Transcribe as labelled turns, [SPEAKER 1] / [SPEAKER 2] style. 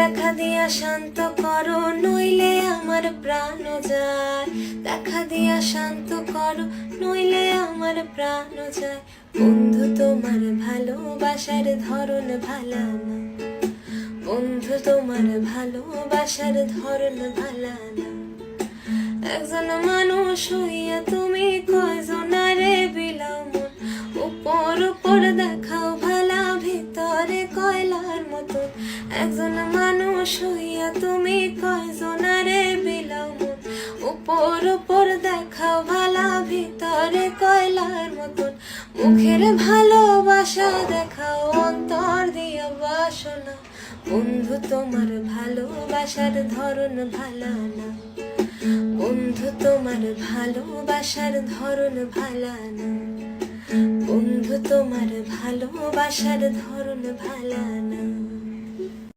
[SPEAKER 1] দেখা দিয়া শান্ত করো, নইলে আমার প্রাণ যায়। দেখা দিয়া শান্ত করো, নইলে আমার প্রাণ যায়। বন্ধু, তোমার ভালোবাসার ধরন ভালা না বন্ধু, তোমার ভালোবাসার ধরন ভালা না একজন মানুষ হইয়া তুমি কয়জনারে বিলাও মন উপর উপর দেখাও, ভালা ভিতরে কয়লার মতন একজন হইয়া তুমি কয়জনারে বিলাও মন। উপর উপর দেখাও ভালা, ভিতরে কয়লার মতন। মুখের ভালোবাসা দেখাও, অন্তর দিয়া বাসনা। বন্ধু, তোমার ভালোবাসার ধরন ভালা না। বন্ধু, তোমার ভালোবাসার ধরন ভালা না। বন্ধু, তোমার ভালোবাসার ধরন ভালা না।